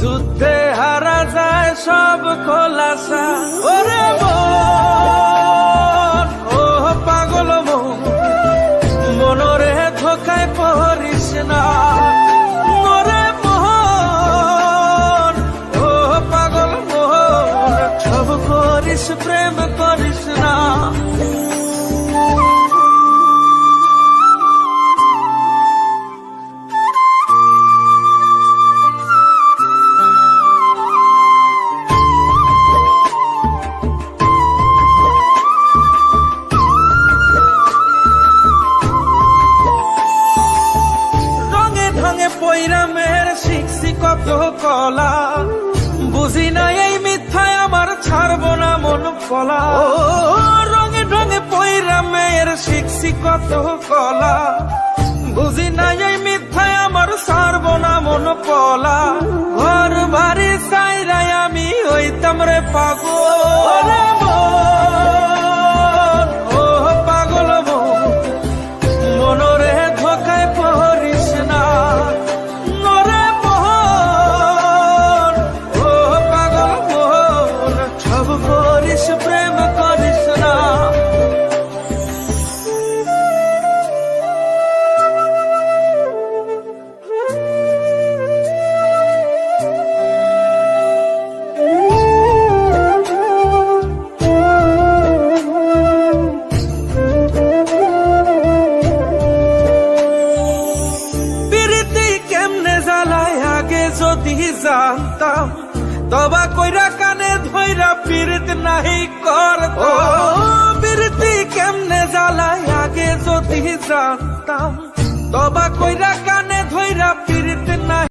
যুদ্ধে হারা যায় সব খোলাসা। ওরে ও পাগল মন, মনরে ধোকায় পড়িস না। প্রেম করিস না। কলা। বুঝি না এই মিথ্যায় আমার ছাড়ব না মন কলা। ও। রঙে ঢঙে পৈরা মেয়ের শিখছি কত কলা। বুঝি না এই মিথ্যায় আমার ছাড়ব না মন কলা। ঘর বাড়ি সাইরাই আমি ওই তামরে পাগল। করিস প্রেম করিস না যদি জানতাম তবা কইরা কানে নাহি করত। প্রীতি কেমনে জ্বালায়? আগে যদি জানতাম তবা কইরা কানে ধইরা পীড়িত